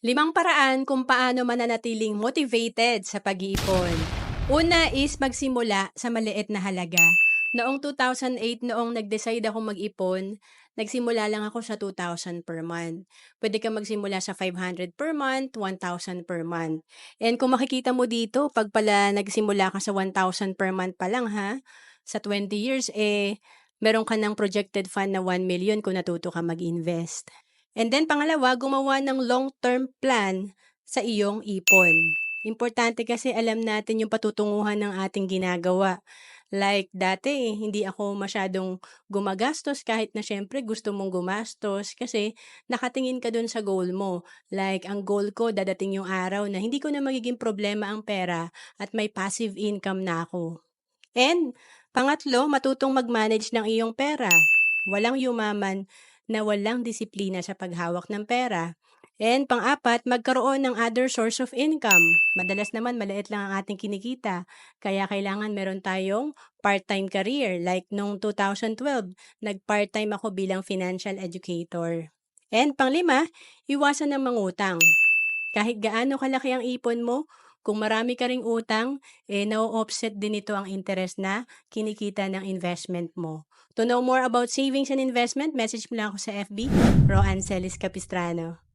Limang paraan kung paano mananatiling motivated sa pag-iipon. Una is magsimula sa maliit na halaga. Noong 2008, noong nag-decide ako mag-ipon, nagsimula lang ako sa 2,000 per month. Pwede ka magsimula sa 500 per month, 1,000 per month. And kung makikita mo dito, pag pala nagsimula ka sa 1,000 per month pa lang ha, sa 20 years, eh, meron ka ng projected fund na 1 million kung natuto ka mag-invest. And then pangalawa, gumawa ng long-term plan sa iyong ipon. Importante kasi alam natin yung patutunguhan ng ating ginagawa. Like dati, hindi ako masyadong gumagastos kahit na syempre gusto mong gumastos kasi nakatingin ka dun sa goal mo. Like ang goal ko, dadating yung araw na hindi ko na magiging problema ang pera at may passive income na ako. And pangatlo, matutong mag-manage ng iyong pera. Walang yumaman na walang disiplina sa paghawak ng pera. And pang-apat, magkaroon ng other source of income. Madalas naman maliit lang ang ating kinikita, kaya kailangan meron tayong part-time career. Like nung 2012, nag-part-time ako bilang financial educator. And panglima, iwasan ng mangutang. Kahit gaano kalaki ang ipon mo, kung marami ka ring utang, eh na-offset din ito ang interest na kinikita ng investment mo. To know more about savings and investment, message mo lang ako sa FB, Roan Celis Capistrano.